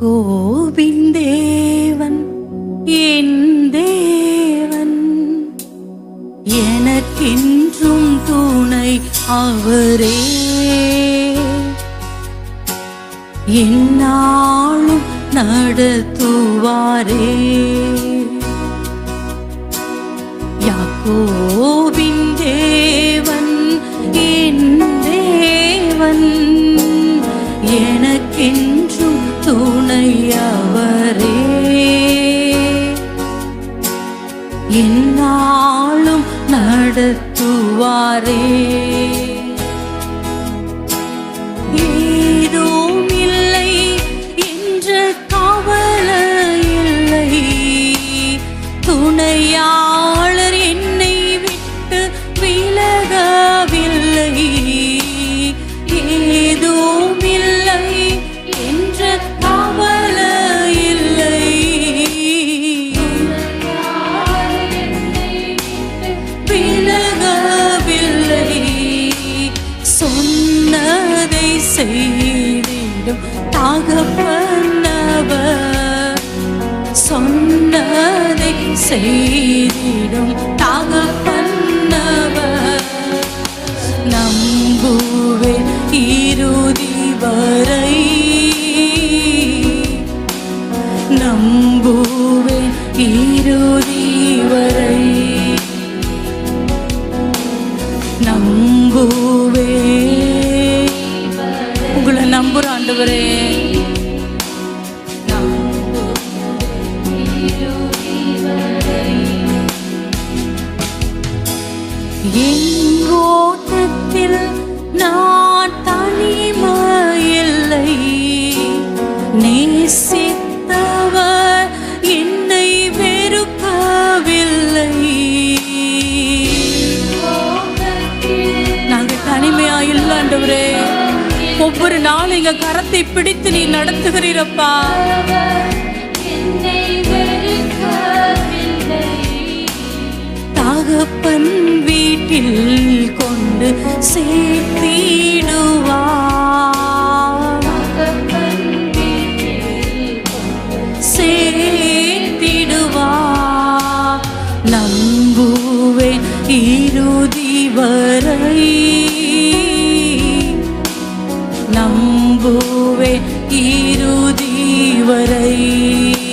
CoWIN தேவன் என் தேவன். எனக்கென்றும் துணை அவரே. என்னாலும் நடத்துவாரே. யாக்கோவின் தேவன் என் தேவன். எனக்கென்றும் துணையவரே. என்னாலும் நடத்துவாரே. செய்திடும் தகப்பனவர் நம்புவேன் இறுதி வரை. நம்புவேன் இறுதி வரை. நம்புவே. உங்களை நம்புற ஆண்டவரே. என் ஓட்டத்தில் நான் தனிமையில்லை. நேசித்தவர் என்னை வெறுக்கவில்லை. நாங்கள் தனிமையா இல்லாண்டவரே ஒவ்வொரு நாளும் எங்க கரத்தை பிடித்து நீ நடத்துகிறீரப்பா இறுதி வரை. நம்புவேன் இறுதி வரை.